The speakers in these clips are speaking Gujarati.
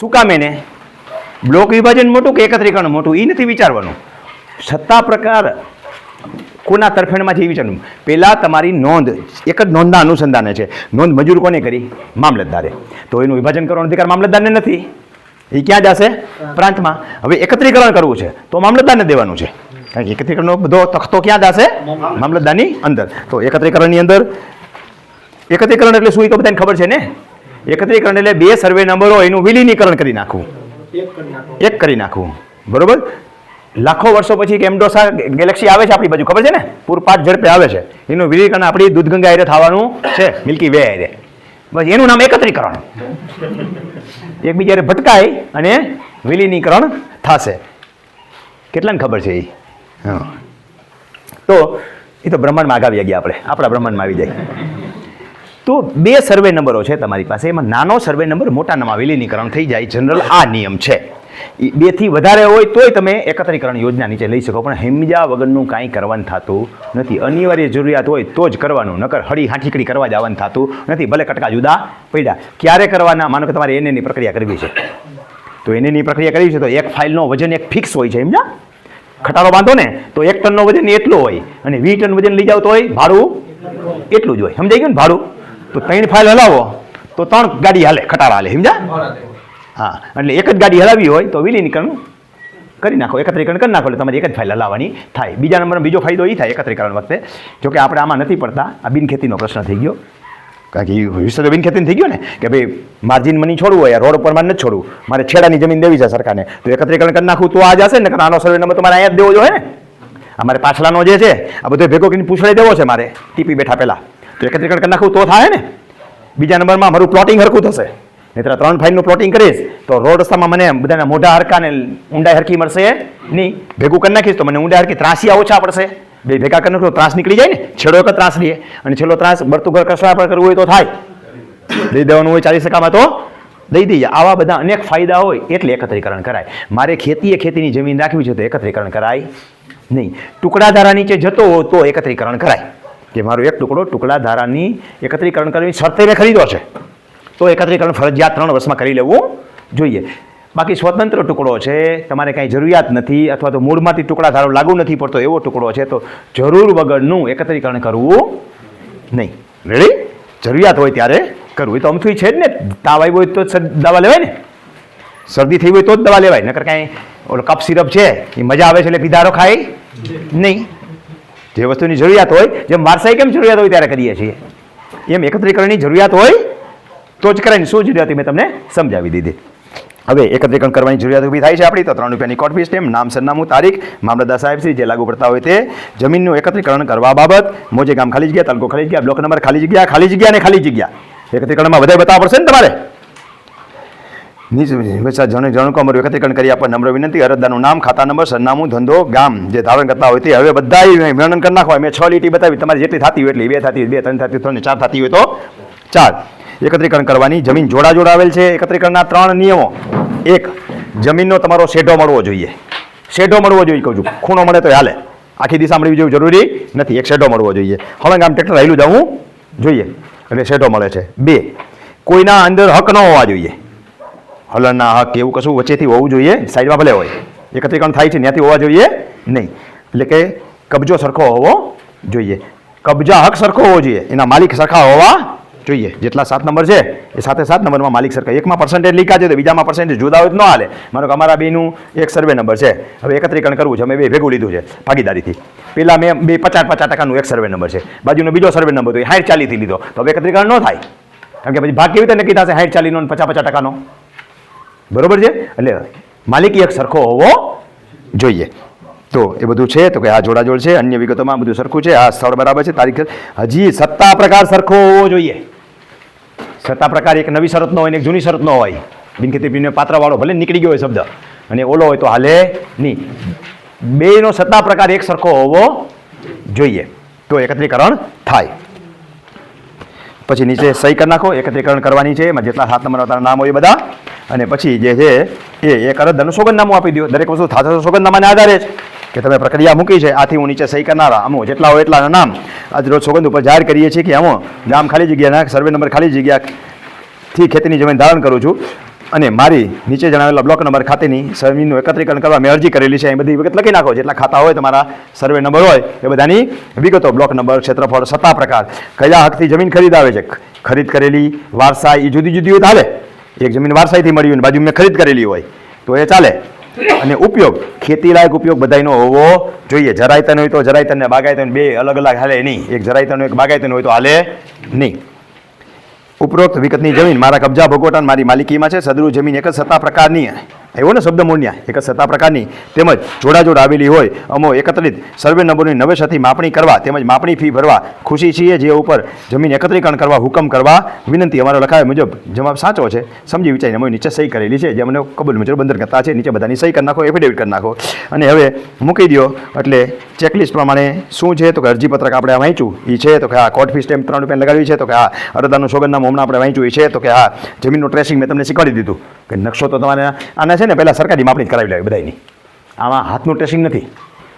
શું કામ એને? બ્લોક વિભાજન મોટું કે એકત્રીકરણ મોટું? એ નથી વિચારવાનું. સત્તા પ્રકાર કોના તરફેણમાંથી એ વિચારવું પહેલાં તમારી નોંધ, એક જ નોંધના અનુસંધાને છે. નોંધ મજૂર કોને કરી? મામલતદારે. તો એનું વિભાજન કરવાનો અધિકાર મામલતદારને નથી. એ ક્યાં જશે? પ્રાંતમાં. હવે એકત્રીકરણ કરવું છે, તો મામલતદારને દેવાનું છે. કારણ કે એકત્રીકરણનો બધો તખતો ક્યાં જશે? મામલતદારની અંદર. તો એકત્રીકરણની અંદર, એકત્રીકરણ એટલે શું એ તો બધાને ખબર છે ને? એકત્રીકરણ એટલે બે સર્વે નંબરો એનું વિલીનીકરણ કરી નાખવું. એક કરી નાખવું. બરોબર? લાખો વર્ષો પછી કેમડોસા ગેલેક્સી આવે છે આપણી બાજુ ખબર છે ને? પૂરપાટ ઝડપે આવે છે. એનું વિલીકરણ આપણી દૂધગંગા એરે થવાનું છે મિલ્કી વે એરે બસ એનું નામ એકત્રીકરણ. એકબીજાને ભટકાય અને વિલીનીકરણ થશે. કેટલાને ખબર છે એ? હા. તો એ તો બ્રહ્માંડમાં આગાવી ગયા આપણે. આપણા બ્રહ્માંડમાં આવી જાય. તો બે સર્વે નંબરો છે તમારી પાસે. એમાં નાનો સર્વે નંબર મોટાનામાં વિલીનીકરણ થઈ જાય. જનરલ આ નિયમ છે. બેથી વધારે હોય તોય તમે એકત્રીકરણ યોજના નીચે લઈ શકો, પણ હિમજા વગરનું કાંઈ કરવાનું થતું નથી. અનિવાર્ય જરૂરિયાત હોય તો જ કરવાનું, નકર હળી હાંઠીકડી કરવા જવાનું થતું નથી. ભલે કટકા જુદા પડ્યા. ક્યારે કરવાના? માનો કે તમારે એનેની પ્રક્રિયા કરવી છે. તો એનેની પ્રક્રિયા કરવી છે તો એક ફાઇલનો વજન એક ફિક્સ હોય છે, હિમજા. ખટારો બાંધો ને, તો એક ટનનો વજન એટલો હોય અને વીસ ટન વજન લઈ જાવ તો હોય ભાડું એટલું જ હોય. સમજાઈ ગયું ને? ભાડું. તો ત્રણ ફાઇલ હલાવો, તો ત્રણ ગાડી હાલે, ખટારા હાલે સમજા હા, એટલે એક જ ગાડી હલાવી હોય તો વિલીનીકરણ કરી નાખો, એકત્રીકરણ કરી નાખો, એટલે તમારી એક જ ફાઇલ હલાવવાની થાય. બીજા નંબરનો બીજો ફાયદો એ થાય એકત્રીકરણ વખતે. જોકે આપણે આમાં નથી પડતા. આ બિનખેતીનો પ્રશ્ન થઈ ગયો. કારણ કે વિશ્વ બિનખેતીને થઈ ગયો ને, કે ભાઈ, માર્જિન મની છોડવું હોય રોડ ઉપર મારે નથી છોડવું. મારે છેડાની જમીન દેવી છે સરકારને. તો એકત્રીકરણ કરી નાખવું તો આ જશે ને આનો સર્વે નંબર તમારે મારે અહીંયા જ દેવો જોઈએ ને. અમારે પાછલાનો જે છે, આ બધો ભેગો કરીને પૂછડી દેવો છે મારે, ટીપી બેઠા પહેલાં. તો એકત્રીકરણ કરી નાખવું તો થાય ને? બીજા નંબરમાં મારું પ્લોટિંગ હરખું થશે. નહીં ત્રણ ફાઇલનું પ્લોટિંગ કરીશ, તો રોડ રસ્તામાં મને બધાના મોઢા હરકા ને ઊંડા હરકી મળશે નહીં. ભેગું કરી નાખીશ તો મને ઊંડા હરકી ત્રાસિયા ઓછા પડશે. બે ભેગા કરી નાખો ત્રાસ નીકળી જાય ને? છેડો એક ત્રાસ લઈએ અને છેલ્લો ત્રાસ બળતું ઘર પર કરવું હોય તો થાય. દઈ દેવાનું હોય ચાલીસ ટકામાં તો દઈ દઈએ. આવા બધા અનેક ફાયદા હોય એટલે એકત્રીકરણ કરાય. મારે ખેતીએ ખેતીની જમીન રાખવી છે તો એકત્રીકરણ કરાય નહીં. ટુકડા ધારા નીચે જતો હોય તો એકત્રીકરણ કરાય. કે મારો એક ટુકડો ટુકડા ધારાની એકત્રીકરણ કરવી શરતે મેં ખરીદો છે. તો એકત્રીકરણ ફરજિયાત ત્રણ વર્ષમાં કરી લેવું જોઈએ. બાકી સ્વતંત્ર ટુકડો છે, તમારે કાંઈ જરૂરિયાત નથી અથવા તો મૂળમાંથી ટુકડા ધારો લાગુ નથી પડતો એવો ટુકડો છે, તો જરૂર વગરનું એકત્રીકરણ કરવું નહીં. રેડી જરૂરિયાત હોય ત્યારે કરવું. એ તો અમથું છે જ ને. તાવ આવ્યો હોય તો જ દવા લેવાય ને. શરદી થઈ હોય તો જ દવા લેવાય. નકર કાંઈ ઓલો કપ સિરપ છે, એ મજા આવે છે એટલે પીધારો ખાય નહીં. જે વસ્તુની જરૂરિયાત હોય, જેમ વારસાઈ કેમ જરૂરિયાત હોય ત્યારે કરીએ છીએ. એમ એકત્રીકરણની જરૂરિયાત હોય, તો જ કરાય શું જરૂરિયાત મેં તમને સમજાવી દીધી. હવે એકત્રીકરણ કરવાની જરૂરિયાત ઊભી થાય છે આપણી, તો ત્રણ રૂપિયાની કોર્ટ ફી સ્ટેમ્પ નામ, સરનામું, તારીખ, મામલતદાર સાહેબ શ્રી, જે લાગુ પડતા હોય તે જમીનનું એકત્રીકરણ કરવા બાબત, મોજે ગામ ખાલી જગ્યા, તાલુકો ખાલી જગ્યા, બ્લોક નંબર ખાલી જગ્યા ખાલી જગ્યા અને ખાલી જગ્યા. એકત્રીકરણમાં વધારે બતાવવા પડશે ને તમારે? નીચે વચ્ચે જણ જણકો અમારું એકત્રીકરણ કરી આપવા નમ્ર વિનંતી. અરજદારનું નામ, ખાતા નંબર, સરનામું, ધંધો, ગામ જે ધારણ કરતા હોય તે હવે બધા વર્ણન કરી નાખવા મેં છ લીટી બતાવી. તમારી જેટલી થતી હોય એટલી. બે થતી બે, ત્રણ થતી ત્રણ ચાર થતી હોય તો ચાર. એકત્રીકરણ કરવાની જમીન જોડા જોડાવેલ છે. એકત્રીકરણના ત્રણ નિયમો. એક, જમીનનો તમારો શેઢો મળવો જોઈએ. શેઢો મળવો જોઈએ, કહું છું. ખૂણો મળે તો હાલે. આખી દિશા મળવી જેવું જરૂરી નથી. એક શેઢો મળવો જોઈએ. હળંગ આમ ટ્રેક્ટર રહેલું જવું જોઈએ. એટલે શેઢો મળે છે. બે, કોઈના અંદર હક ન હોવા જોઈએ. હલનના હક એવું કશું વચ્ચેથી હોવું જોઈએ, સાઈડમાં ભલે હોય. એકત્રીકરણ થાય છે, ત્યાંથી હોવા જોઈએ નહીં. એટલે કે કબજો સરખો હોવો જોઈએ. કબજા હક સરખો હોવો જોઈએ. એના માલિક સરખા હોવા જોઈએ. જેટલા સાત નંબર છે, એ સાથે સાત નંબરમાં માલિક સરખા. એકમાં પર્સન્ટેજ લીકા છે તો બીજામાં પર્સન્ટેજ જુદા હોય તો ન હાલે. મારો કે અમારા બેનું એક સર્વે નંબર છે. હવે એકત્રીકરણ કરવું છે. અમે બે ભેગું લીધું છે, ભાગીદારીથી. પેલા મેં બે પચાસ પચાસ ટકાનું એક સર્વે નંબર છે. બાજુનો બીજો સર્વે નંબર તો એ હાઈટ ચાલીથી લીધો. તો હવે એકત્રીકરણ ન થાય. કારણ કે પછી ભાગ કેવી રીતે નક્કી થશે? હાઈટ ચાલીનો પચાસ પચાસ ટકાનો? બરોબર છે? એટલે માલિકી એક સરખો હોવો જોઈએ. તો એ બધું છે, તો કે આ જોડાજોડ છે, અન્ય વિગતોમાં બધું સરખું છે, આ સ્થળ બરાબર છે, તારીખ હજી સત્તા પ્રકાર સરખો હોવો જોઈએ. સત્તા પ્રકાર એક નવી શરતનો હોય ને એક જૂની શરતનો હોય. બિનખેતી પાત્રવાળો ભલે નીકળી ગયો હોય શબ્દ, અને ઓલો હોય તો હાલે નહીં. બેનો સત્તા પ્રકાર એક સરખો હોવો જોઈએ. તો એકત્રીકરણ થાય. પછી નીચે સહી કરી નાખો. એકત્રીકરણ કરવાની છે. એમાં જેટલા સાત નંબર નામ હોય બધા અને પછી જે છે, એ એક અરજદારનું સોગંદનામું આપી દો દરેક વસ્તુ થાતા સોગંદનામાને આધારે જ કે તમે પ્રક્રિયા મૂકી છે. આથી હું નીચે સહી કરનારા. આમો જેટલા હોય એટલાના નામ. આજ રોજ સોગંદ ઉપર જાહેર કરીએ છીએ કે અમો ગામ ખાલી જગ્યાના, સર્વે નંબર ખાલી જગ્યાથી ખેતીની જમીન ધારણ કરું છું. અને મારી નીચે જણાવેલા બ્લોક નંબર ખાતેની જમીનનું એકત્રીકરણ કરવા મેં અરજી કરેલી છે. એ બધી વિગત લખી નાખો. જેટલા ખાતા હોય, તમારા સર્વે નંબર હોય, એ બધાની વિગતો બ્લોક નંબર ક્ષેત્રફળ સત્તા પ્રકાર. કયા હકથી જમીન ખરીદાવે છે? ખરીદ કરેલી વારસા એ જુદી જુદી હોય તો હાલે. એક જમીન વારસાઈથી મળી હોય ને બાજુ મેં ખરીદ કરેલી હોય, તો એ ચાલે. અને ઉપયોગ, ખેતીલાયક ઉપયોગ બધાયનો હોવો જોઈએ. જરાયતન હોય તો જરાયતન ને બાગાયતન બે અલગ અલગ હાલે નહીં. એક જરાયતન એક બાગાયતન હોય તો હાલે નહીં. ઉપરોક્ત વિગતની જમીન મારા કબજા ભોગવટાન મારી માલિકીમાં છે. સદરૂ જમીન એક જ સત્તા પ્રકારની એવો ને શબ્દ મૂળ્યા એક સત્તા પ્રકારની તેમજ જોડાજોડ આવેલી હોય. અમો એકત્રિત સર્વે નંબરોની નવેસરથી માપણી કરવા તેમજ માપણી ફી ભરવા ખુશી છીએ જે ઉપર જમીન એકત્રીકરણ કરવા, હુકમ કરવા. વિનંતી અમારો લખાય મુજબ જવાબ સાચો છે. સમજી વિચારીને અમે નીચે સહી કરેલી છે. જે અમને કબૂલ મુજબ બંદર કરતા છે. નીચે બધાની સહી કરી નાખો એફિડેવિટ કરી નાખો. અને હવે મૂકી દો એટલે ચેકલિસ્ટ પ્રમાણે શું છે? તો કે અરજીપત્રક આપણે વાંચ્યું. એ છે. તો કે આ કોર્ટ ફી સ્ટેમ્પ ત્રણ રૂપિયા લગાવી છે. તો કે આ અરજદારનું સોગંદનામું હમણાં આપણે વાંચ્યું. એ છે. તો કે આ જમીનનું ટ્રેસિંગ મેં તમને શીખવાડી દીધું. કે નકશો તો તમારે આને છે ને પહેલાં સરકારી માપણી જ કરાવી લેવી બધાની આમાં હાથનું ટેસ્ટિંગ નથી.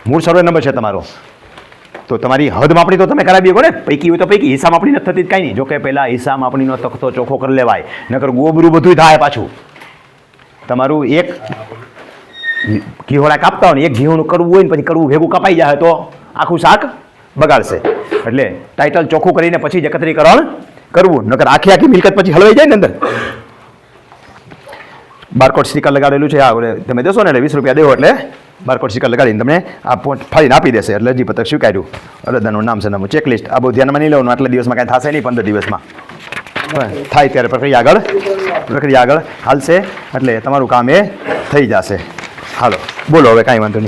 મૂળ સર્વે નંબર છે તમારો. તો તમારી હદ માપણી તો તમે કરાવી શકો પૈકી હોય તો પૈકી. હિસાબ માપણી નથી થતી કાંઈ નહીં. જોકે પહેલાં હિસાબ માપણીનો તખતો ચોખ્ખો કરી લેવાય. નકર ગોબરું બધું થાય પાછું. તમારું એક ઘીહોળા કાપતા હોય ને, એક ઘીહોનું કરવું હોય ને, પછી કરવું ભેગું કપાઈ જાય તો આખું શાક બગાડશે. એટલે ટાઇટલ ચોખ્ખું કરીને પછી જ એકત્રીકરણ કરવું. નકર આખી આખી મિલકત પછી હલવાઈ જાય ને અંદર. બારકોડ સ્ટીકર લગાડેલું છે. આ તમે દેશો ને વીસ રૂપિયા દેવો એટલે બારકોડ સ્ટીકર લગાડીને તમને આ ફાડીને આપી દેશે. એટલે હજી પતક સ્વીકાર્યું. અરજદારનું નામ છે નામું ચેકલિસ્ટ આ બહુ ધ્યાનમાં નહીં લેવાનું. આટલા દિવસમાં કાંઈ થશે નહીં, પંદર દિવસમાં. થાય ત્યારે પ્રક્રિયા આગળ. પ્રક્રિયા આગળ હાલશે. એટલે તમારું કામ એ થઈ જશે. હાલો, બોલો, હવે કાંઈ વાંધો નહીં.